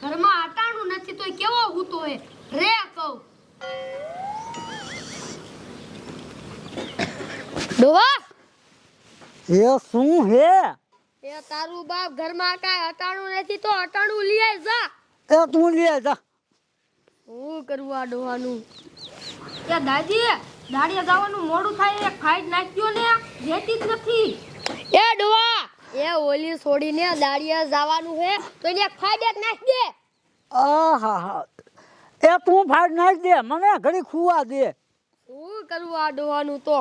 ઘરમાં અટાણું નથી તોય કેવો હૂતો હે? રે કહું. ડોવા એ શું હે? એ તારું બાપ ઘરમાં કાંઈ અટાણું નથી તો અટાણું લઈ આય જા. એ તું લે જા. હું કરું આ ડોહાનું? કે દાદી દાડિયા જવાનું મોડું થાય એક ફાઈટ નાખ્યો ને જેતી જ નથી. એ ડોવા એ ઓલી છોડીને દાડિયા જવાનું હે તો એને એક ફાઈટ નાખ દે. આહા હા. એ તું ફાડ નાખ દે મને ઘડી ખુવા દે. શું કરવું આ ડોહાનું તો?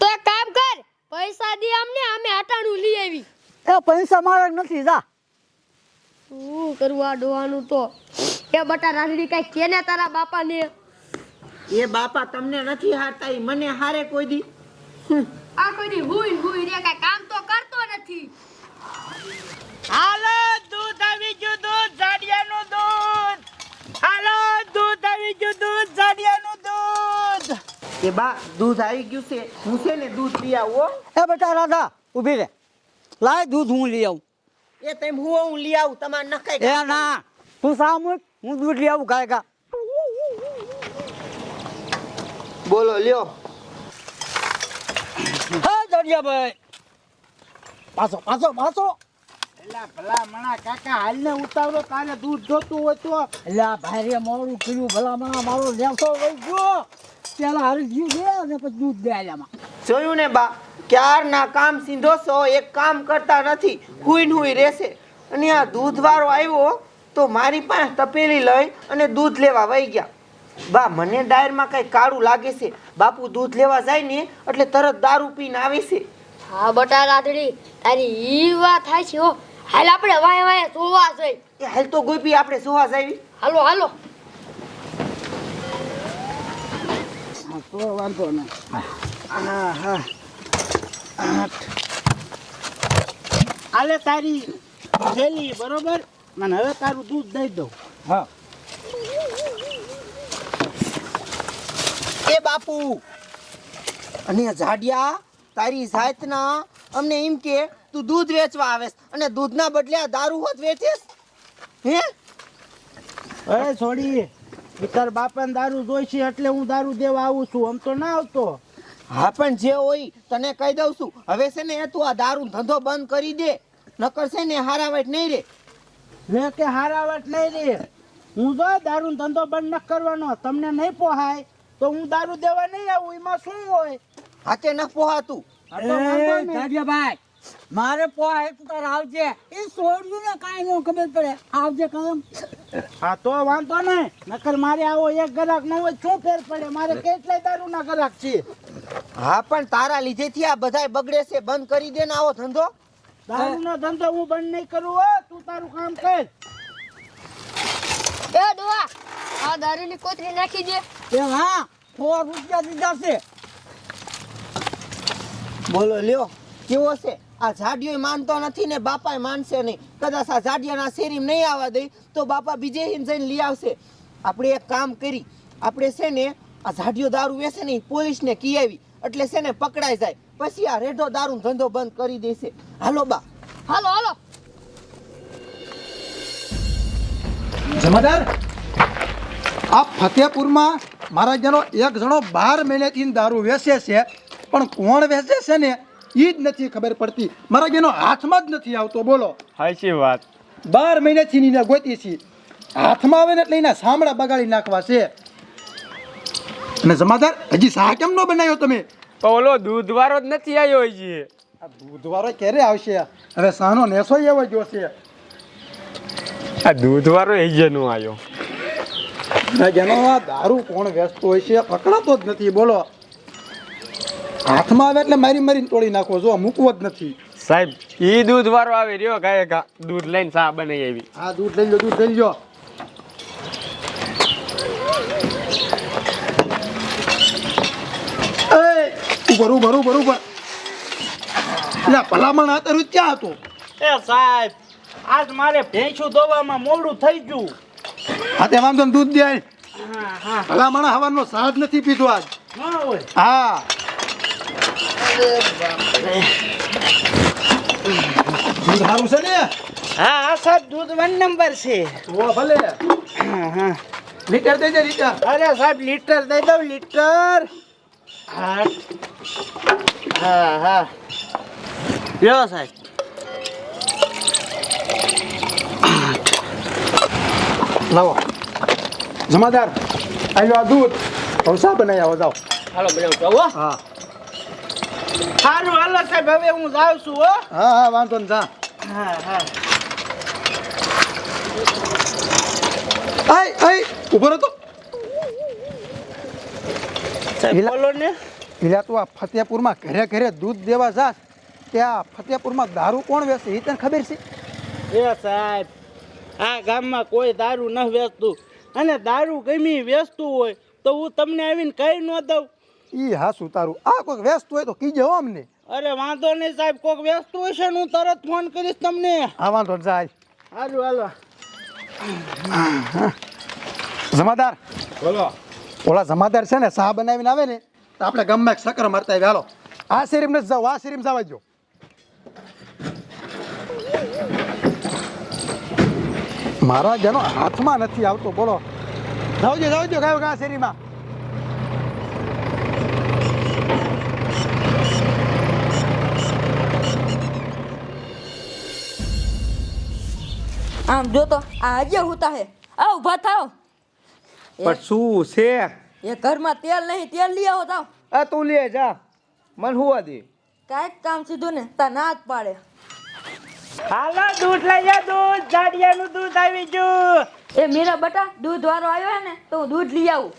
તો એક કામ કર પૈસા દે અમને અમે અટાણું લઈ આવી. એ પૈસા મારા નથી જા. શું કરવું આ ડોહાનું તો? એ બટા રાંધડી કઈ કેને તારા બાપાને? એ બાપા તમને નથી હારતા ઈ મને હારે કોઈ દી. આ કોઈ દી હુઈ હુઈ રે કઈ કામ તો કરતો નથી. હાલો! ગયું દૂધ જાડિયાનું દૂધ. હાલો દૂધ આવી ગયું દૂધ જાડિયાનું દૂધ. એ બા દૂધ આવી ગયું છે. હું છે ને દૂધ લઈ આવો એ બેટા રાધા ઊભી રે. લાય દૂધ હું લઈ આવું. એ તેમ હું હું લઈ આવું તમારે નખાય એ ના તું સામું હું દૂધ લઈ આવું ગાય ગા. બોલો લ્યો. હે દરિયાભાઈ પાછો પાછો પાછો. એલા ભલા મણા કાકા હાલને ઉતાવળો તારે દૂધ જોતું હોય તો. એટલે ભાઈ મોડું કર્યું ભલા મને મારો લેવસો વહી ગયો. પેલા હારી ગયું છે અને પછી દૂધ દે આલ્યામાં જોયું ને બા ક્યારના કામ સીધો છો એક કામ કરતા નથી હુઈ ને હુઈ રહેશે. અને આ દૂધવાળો આવ્યો તો મારી પાસે તપેલી લઈ અને દૂધ લેવા વહી ગયા. બા મને ડાયરમાં કઈ કાળું લાગે છે. બાપુ દૂધ લેવા જાય ને એટલે તરત દારૂ પીને આવે છે. હા બટા રાંધડી તારી ઈ વાત થાય છે હો. હાલ આપણે વાય વાય સોવા જઈ એ હાલ તો ગોપી આપણે સુવા જઈ હાલો હાલો. તો વાંધો નહીં. હા હા. હાલે તારી થેલી બરોબર? મને હવે તારું દૂધ દઈ દઉં. હા. એ બાપુ અને જાડિયા તારી જાતના અમને એમ કે તું દૂધ વેચવા આવેસ અને દૂધના બદલે આ દારૂ હોત વેચીસ હે? અરે છોડી વિચાર બાપાને દારૂ જોઈશે એટલે હું દારૂ દેવા આવું છું આમ તો ના આવતો. હા પણ જે હોય તને કહી દઉં છું. હવે છે ને તું આ દારૂ ધંધો બંધ કરી દે. નકર છે ને હારાવટ નહીં રે. લે કે હારાવટ નહીં રે? હું જો દારૂ ધંધો બંધ ન કરવાનો તમને નહીં પોહાય તો હું દારૂ દેવા નહીં આવું એમાં શું હોય? હાથે ન પોહાતું? આ મારે પોહા તું તારે આવજે. એ છોડ્યું ને કાંઈ નો ખબર પડે. આવજે કામ હા તો વાંધો નહીં. નકર મારે આવો એક ગ્રાહક ન હોય શું ફેર પડે? મારે કેટલાય દારૂના ગ્રાહક છે. હા પણ તારા લીધેથી આ બધાય બગડે છે. બંધ કરી દે ને આવો ધંધો. દારૂનો ધંધો હું બંધ નહીં કરું હો. તું તારું કામ કર. એ ડોવા આ દારૂની કોથળી નાખી દે. એ હા સો રૂપિયા દીધા છે. બોલો લ્યો. કેવો છે? આ જાડિયો માનતો નથી ને બાપાએ માનશે નહીં. કદાચ આ જાડિયાના શેરીમાં નહીં આવવા દે તો બાપા બીજે જઈને લઈ આવશે. આપણે એક કામ કરી આપણે છે ને આ જાડિયો દારૂ વેસે ને પોલીસને કી આવી એટલે છે ને પકડાઈ જાય. પછી આ રેઢો દારૂ ધંધો બંધ કરી દેશે. હાલો બા. હાલો હાલો. જમાદાર આ ફતેપુરમાં મારા જેનો એક જણો બાર મહિનેથી દારૂ વેચે છે પણ કોણ વેચે છે ને? એ જ નથી ખબર પડતી. મારા જેનો હાથમાં જ નથી આવતો બોલો. હાચી વાત. બાર મહિનાથી નીને ગોતી છે. હાથમાં આવે ને એટલે એના સાંભળા બગાડી નાખવા છે. અને જમાદાર હજી શાહ કેમ નો બનાવ્યો તમે? તો ઓલો દૂધવારો જ નથી આવ્યો હજી. આ દૂધવારો ક્યારે આવશે? હવે સાનો નેસો એવો જોશે આ દૂધવારો એ જેનો આવ્યો જેનો આ દારૂ કોણ વેચતો હોય છે પકડાતો જ નથી બોલો. હાથમાં આવે એટલે મારી મારીને તોડી નાખો. જો મૂકવો જ નથી. સાહેબ ઈ દૂધવાળો આવે રહ્યો ગાય કા દૂધ લઈને સા બનાવી આવી. આ દૂધ લઈ લો દૂધ લઈ લો એ ભરું ભરું ઉપર ઉપર એટલે ભલામણ આ તારું ક્યાં હતું? એ સાહેબ આજ મારે ભેંસું દોવામાં મોડું થઈ ગયું. હા તે વાંધો ને દૂધ દે. હા હા. ભલામણ હવાનો સાદ નથી પીધો આજ. હા. દૂધ સારું છે ને? હા હા સાહેબ દૂધ વન નંબર છે. ઓ ભલે. હા હા. લીટર દઈ દે લીટર. અરે સાહેબ લીટર દઈ દઉં લીટર. હા. હા હા. લ્યો સાહેબ. લાવો. જમાદાર આવ્યો આ દૂધ. હવે શા બનાવી આવો જાઓ. હાલો બનાવ હા. સારું હાલો સાહેબ હવે હું જાઉં છું હો. હા હા વાંધો ને જા. હા હા. આય આય ઊભો રહો તો. સાહેબ બોલો ને. તું આ ફતેપુરમાં ઘરે ઘરે દૂધ દેવા જાસ ત્યાં ફતેપુરમાં દારૂ કોણ વેચે એ તને ખબર છે? એ સાહેબ આ ગામમાં કોઈ દારૂ ન વેચતું. અને દારૂ ગમી વેચતું હોય તો હું તમને આવીને કહી ન દઉં. ઈ હાસું તારું. આ કોઈક વ્યસ્ત હોય તો કીજે હો અમને. અરે વાંધો નહીં સાહેબ કોક વ્યસ્ત હોય છે હું તરત ફોન કરીશ તમને. હા વાંધો નહીં સાહેબ હાલો હાલો. જમાદાર. બોલો. ઓલા જમાદાર છે ને શાહ બનાવીને આવે ને તો આપણે ગમે એક સકર મારતા આવી હાલો. આ શેરીમ નથી જાવ આ શેરીમ જવા જો. મારા જેનો હાથમાં નથી આવતો બોલો. જાવજો જાવજો કયો આ શેરીમાં. આમ જો તો આ હજે હુતા હે. આ ઊભા થાઓ. પણ શું છે? એ ઘરમાં તેલ નહીં તેલ લઈ આવો તાવ. આ તું લે જા. મન હુવા દે. કાંઈક કામ સીધું ને તા ના જ પાડે. હાલો દૂધ લઈ જા દૂધ. જાડિયાનું દૂધ આવી ગયું. એ મીરા બટા દૂધ વાળો આવ્યો હે ને તો હું દૂધ લઈ આવું.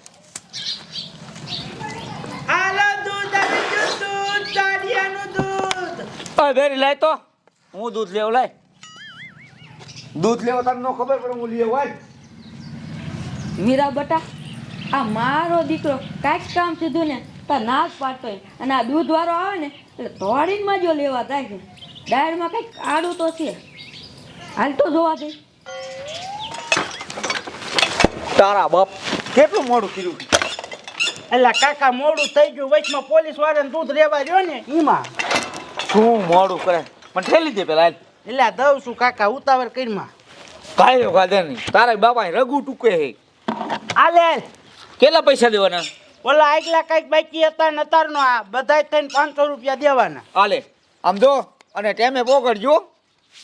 હાલો દૂધ આવી ગયું દૂધ જાડિયાનું દૂધ. વેરી લાય તો. હું દૂધ લેવ લાય. દૂધ લેવા તને ન ખબર પડે હું લેવા આય મીરા બટા આ મારો દીકરો કાંઈક કામ સીધું ને તાર નાશ પાડતો હોય અને આ દૂધ વાળો આવે ને એટલે દોડીને જો લેવા થાય છે. ડાયરમાં કંઈક આડું તો છે. હાલ તો જોવા દે. તારા બાપ કેટલું મોડું કર્યું એટલે કાકા મોડું થઈ ગયું વચમાં પોલીસ વાળાને દૂધ લેવા રહ્યો ને એમાં શું મોડું કરે? પણ ઠેલી દે પેલા હાલ. એટલે દઉં છું કાકા ઉતાવળ કરીમાં કાંઈ ખાધે નહીં તારા બાપા રઘુ ટૂકે હે આલે કેટલા પૈસા દેવાના? ઓલા એકલા કંઈક બાકી હતા ને અતારનો આ બધાય થઈને પાંચસો રૂપિયા દેવાના. આલે આમ જો અને ટેમે પોકડજો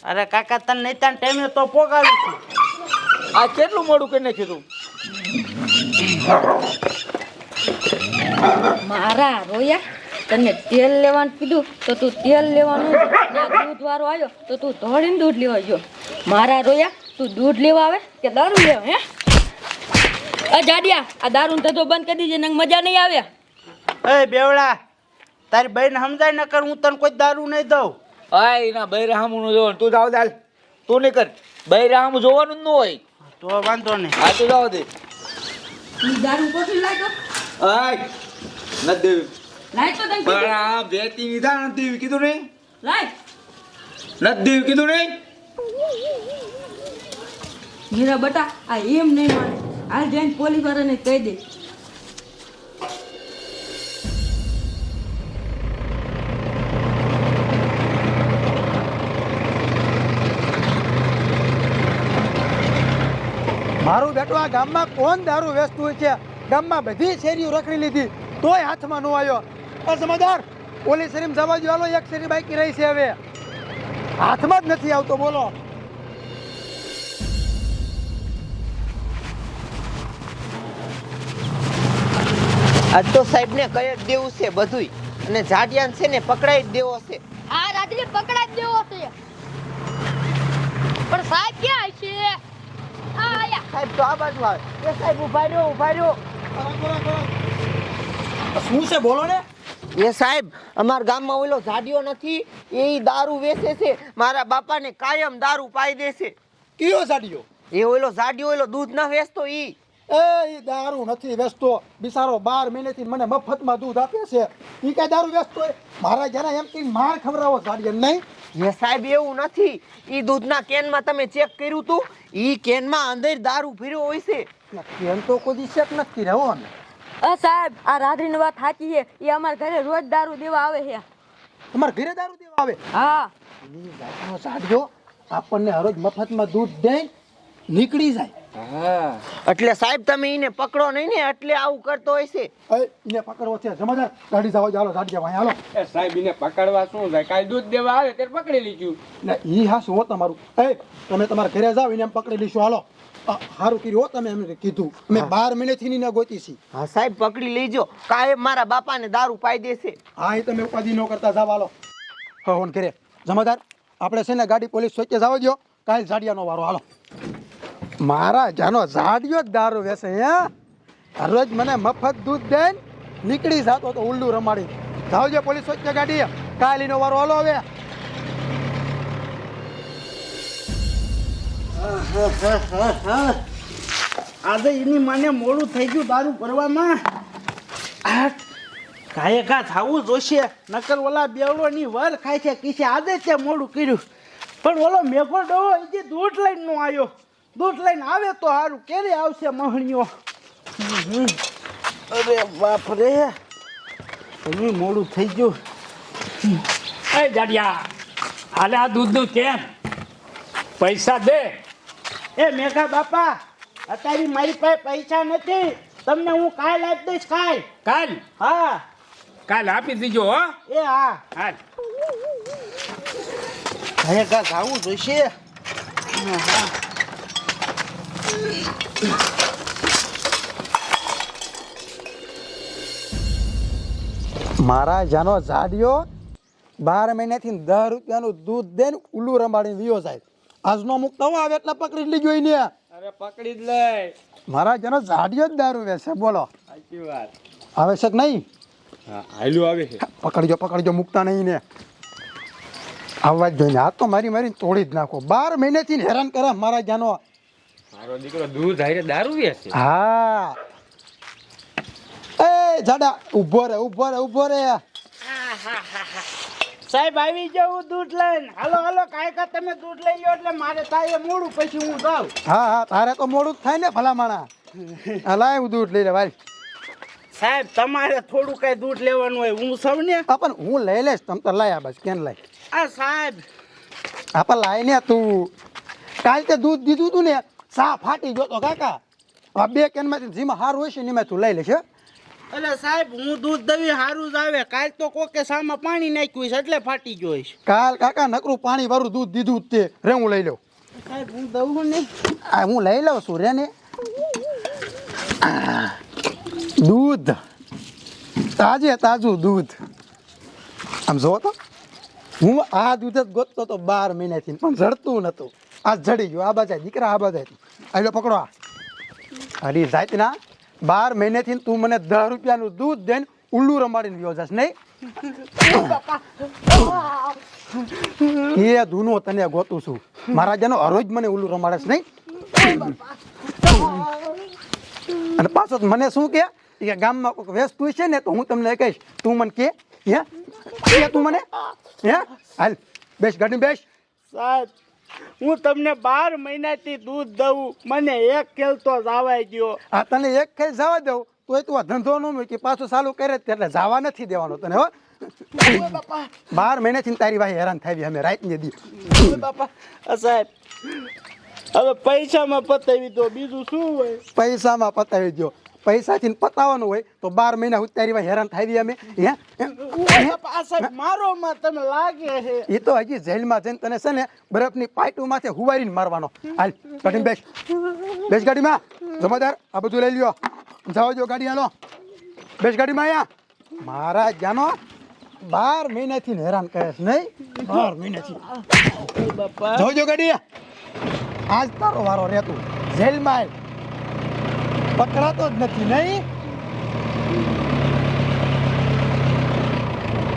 અરે કાકા તને નહીં તાન ટેમે તો પોગાડું છું. આ કેટલું મોડું કરી નાખ્યું તું? મારા રોયા. તને તેલ લેવાનું કીધું તો તું તેલ લેવાનું ને દૂધ વાળો આવ્યો તો તું ધોળીને દૂધ લેવા ગયો. મારા રોયા તું દૂધ લેવા આવે કે દારૂ લેવા હે? અ જાડિયા આ દારૂ ધંધો બંધ કરી દીજે નંગ મજા નહીં આવે. એ બેવડા તારી બહેન સમજાય ન કર હું તને કોઈ દારૂ નહીં દઉં. આય એના બૈરાહામું નું જોવાનું તું જાવ દાલ. તું નહીં કર. બૈરામ જોવાનું જ ન હોય. તો વાંધો નહીં. હા તું જાવ દે. તું દારૂ કોઠી લાગ્યો? આય નથી દેવી. લાય તો તને પણ કીધું. બે બેટી લીધા નથી દેવી કીધું નહીં લાઈટ. નથી દેવી કીધું નહીં મીરા બટા આ એમ નહીં માને. આ જઈને પોલીસ વાળાને કહી દે. મારું બેટું આ ગામમાં કોણ દારૂ વેચતું હોય છે? ગામમાં બધી શેરીઓ રખડી લીધી. તોય હાથમાં ન આવ્યો. જમાદાર ઓલી શેરીમાં જવા હાલો એક શેરી બાકી રહી છે હવે. હાથમાં જ નથી આવતો બોલો. આજ તો સાહેબ ને કહી જ દેવું છે બધુંય. અને જાડિયાન છે ને પકડાઈ જ દેવો છે. આ રાત્રે પકડાઈ જ દેવો છે. પણ સાહેબ ક્યાં છે આ સાહેબ તો આ બાજુ આવે. એ સાહેબ ઊભા રહ્યો ઊભા રહ્યો. શું છે બોલો ને? એ સાહેબ અમારા ગામમાં ઓલો ઝાડિયો નથી એ દારૂ વેચે છે મારા બાપાને કાયમ દારૂ પાઈ દેશે કયો ઝાડિયો એ ઓલો ઝાડિયો ઓલો દૂધ ના વેચતો ઈ. એ દારૂ નથી વેચતો. બિચારો બાર મહિનેથી મને મફતમાં દૂધ આપે છે. ઈ કઈ દારૂ વેચતો મારા જરા એમ કઈ માર ખવડાવો ઝાડિયો નહીં? એ સાહેબ એવું નથી. ઈ દૂધના કેનમાં તમે ચેક કર્યું તું? ઈ કેનમાં અંદર દારૂ ભર્યો હોય છે. કેન તો કોઈ શેક નથી રહ્યો ને. અ સાહેબ આ રાત્રિની વાત સાચી છે. એ અમારા ઘરે રોજ દારૂ દેવા આવે છે. તમારા ઘરે દારૂ દેવા આવે? હા. ની જાતનો સાડીઓ આપણને હરોજ મફતમાં દૂધ દે નીકળી જાય. હા. એટલે સાહેબ તમે એને પકડો નહીં ને એટલે આવું કરતો હોય છે. એ એને પકડવો છે. જમાદાર ગાડી જાવ હાલો ગાડી જાવ હાલો. એ સાહેબ એને પકડવા શું થાય કાલ દૂધ દેવા આવે ત્યારે પકડી લીધું. ને ઈ હા શું હો તમારું. એ તમે તમારા ઘરે જાવ એને પકડી લઈશું હાલો. હારું કર્યું તમે એમને કીધું. અમે બાર મહિનેથી ને ગોતી છી હા સાહેબ પકડી લેજો. કાયમ મારા બાપાને દારૂ પાઈ દેશે. હા એ તમે ઉપાધિ ન કરતા જાવ હાલો. હોન કરે જમાદાર આપણે છે ને ગાડી પોલીસ ચોકે જાવ દો કાલ ઝાડિયાનો વારો. હાલો. મારા જાનો ઝાડિયો જ દારૂ વેસે હે? રોજ મને મફત દૂધ દે નીકળી જાતો તો ઉલ્લુ રમાડી. જાવજો પોલીસ ચોકે ગાડી કાલીનો વારો. હાલો હવે. આજે એની માને મોડું થઈ ગયું દારૂ ભરવામાં. કાંઈ ઘા થવું જોશે, નકર ઓલા બેવડોની વર ખાય છે કીશે આજે તે મોડું કર્યું. પણ ઓલો મેઘો ડોહો હજી દૂધ લઈને નો આવ્યો દૂધ લઈને આવે તો સારું કેરે આવશે મહણીઓ. અરે બાપ રે હજી મોડું થઈ ગયું. એ જાડિયા, હાલે આ દૂધનું કેમ? પૈસા દે. એ મેઘા બાપા અત્યારે મારી પાસે પૈસા નથી. તમને હું કાલ આપી દઈશ કાલ. કાલ? હા. કાલ આપી દીજો હો. એ હા. હાલ. હવે કાંઈક આવું જોઈશે? મારા જાનો ઝાડિયો બાર મહિનાથી દસ રૂપિયાનું દૂધ દે ઉલ્લું ઉલ્લુ રમાડીને વિયો જાય. આજનો મુક્ત હો આવે એટલે પકડી લીધો એને. અરે પકડી જ લે મારા જેનો ઝાડિયો જ દારૂ વેસે બોલો. સાચી વાત. આવે છે કે નહીં? હાલ્યું આવે છે. પકડજો પકડજો મુકતા નહીં ને આવવા જ જોઈને આ તો મારી મારી તોડી જ નાખો. બાર મહિનેથી ને હેરાન કરે મારા જાનો. મારો દીકરો દૂધ હારે દારૂ વેચે હા. એ જાડા ઊભો રે ઊભો રે ઊભો રે. સાહેબ આવી જાઉં દૂધ લઈને. હાલો હાલો કાંઈ કા તમે દૂધ લઈ જાઓ એટલે મારે થાય મોડું પછી હું જાઉં. હા હા તારે તો મોડું જ થાય ને ભલા હલા હું દૂધ લઈ લે ભાઈ સાહેબ તમારે થોડું કઈ દૂધ લેવાનું હોય હું સૌને? હા પણ હું લઈ લઈશ તમ તો લાયા બસ કેમ લઈ આ સાહેબ. હા પણ લાય ને તું. કાલ તે દૂધ દીધું તું ને સા ફાટી ગયો તો કાકા. આ બે કેનમાંથી જેમાં હાર હોય છે ને એમાં તું લઈ લેશે એટલે સાહેબ હું દૂધ દવી સારું જ આવે. કાલ તો કોકે સામા પાણી નાખ્યું છે એટલે ફાટી ગયો છે. કાલ કાકા નકરું પાણી વાળું દૂધ દીધું તે. રે હું લઈ લઉં. સાહેબ હું દઉં નહીં આ હું લઈ લઉં છું રે ને. દૂધ. તાજે તાજું દૂધ. આમ જો તો. હું આ દૂધ જ ગોતતો તો બાર મહિનાથી પણ જડતું નતું. આ જડી ગયું આ બાજા દીકરા આ બાજા. એટલે પકડો આ. અરે જાતના બાર મહિનેથી તું મને દસ રૂપિયાનું દૂધ દઈને ઉલ્લુ રમાડીને વ્યો જશ નહીં? એ ધૂનો તને ગોતું છું. મારા જેનો હરોજ મને ઉલ્લુ રમાડેશ નહીં? અને પાછો મને શું કે? કે ગામમાં કોઈક વેચતું છે ને તો હું તમને કહીશ. તું મને કે હે? તું મને? હે? હાલ બેસ ગાડી બેસ. સાહેબ હું તમને બાર મહિનાથી દૂધ દઉં મને એક ખેલ તો જવાય ગયો આ તને એક ખેલ જવા દઉં? તોય તું આ ધંધો ન મૂકી પાછું ચાલુ કરે એટલે જવા નથી દેવાનો તને હો. બાર મહિનેથી તારી વાહી હેરાન થાય અમે રાતની દી. બાપા. સાહેબ. હવે પૈસામાં પતાવી દો બીજું શું હોય? પૈસામાં પતાવી દો પૈસાથી પતાવવાનું હોય તો બાર મહિના ઉતારીમાં હેરાન થાવી અમે. મારો માં તમે લાગે છે. એ તો હજી જેલમાં જઈને તને છે ને બરફની પાઇટું માથે હુવારીને મારવાનો. હાલ ગાડીમાં બેસ. બેસ ગાડીમાં. જમાદાર આ બધું લઈ લ્યો. જાઓ જો ગાડી હાલો. બેસ ગાડીમાં અહીંયા. મારા જાનો બાર મહિનાથી હેરાન કરે છે નહીં? બાર મહિનાથી. જાઓ જો ગાડી. આજ તારો વારો રહેતું. જેલમાં. પકડાતો જ નથી નહીં